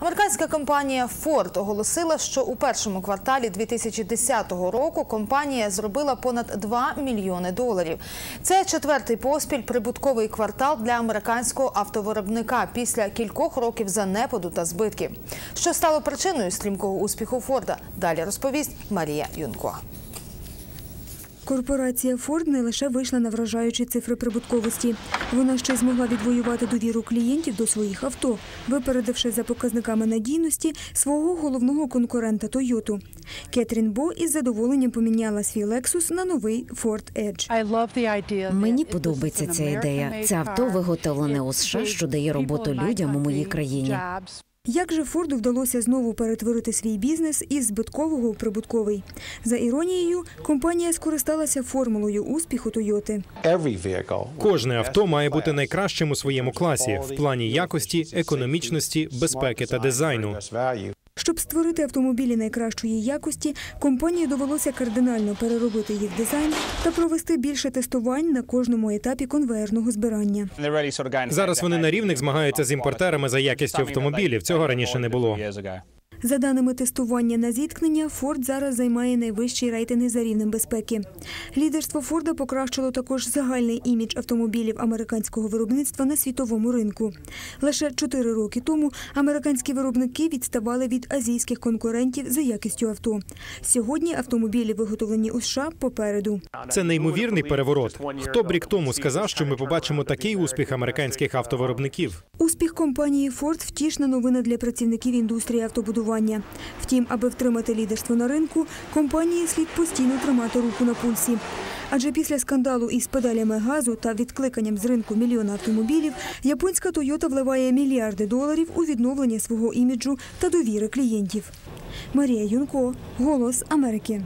Американська компанія Ford оголосила, що у першому кварталі 2010 року компанія зробила понад 2 мільйони доларів. Це четвертий поспіль прибутковий квартал для американського автовиробника після кількох років занепаду та збитків. Що стало причиною стрімкого успіху Форда? Далі розповість Марія Юнко. Корпорація Ford не лише вийшла на вражаючі цифри прибутковості, вона ще й змогла відвоювати довіру клієнтів до своїх авто, випередивши за показниками надійності свого головного конкурента Toyota. Кетрін Бо із задоволенням поміняла свій Lexus на новий Ford Edge. Мені подобається ця ідея. Це авто виготовлене у США, що дає роботу людям у моїй країні. Як же Форду вдалося знову перетворити свій бізнес із збиткового у прибутковий? За іронією, компанія скористалася формулою успіху Тойоти. Кожне авто має бути найкращим у своєму класі в плані якості, економічності, безпеки та дизайну. Щоб створити автомобілі найкращої якості, компанії довелося кардинально переробити їх дизайн та провести більше тестувань на кожному етапі конвеєрного збирання. Зараз вони на рівних змагаються з імпортерами за якістю автомобілів. Цього раніше не було. За даними тестування на зіткнення, Форд зараз займає найвищі рейтинги за рівнем безпеки. Лідерство Форда покращило також загальний імідж автомобілів американського виробництва на світовому ринку. Лише чотири роки тому американські виробники відставали від азійських конкурентів за якістю авто. Сьогодні автомобілі, виготовлені у США, попереду. Це неймовірний переворот. Хто б рік тому сказав, що ми побачимо такий успіх американських автовиробників? Успіх компанії Ford – втішна новина для працівників індустрії автобудування. Втім, аби втримати лідерство на ринку, компанії слід постійно тримати руку на пульсі. Адже після скандалу із педалями газу та відкликанням з ринку мільйона автомобілів, японська Тойота вливає мільярди доларів у відновлення свого іміджу та довіри клієнтів. Марія Юнко, Голос Америки.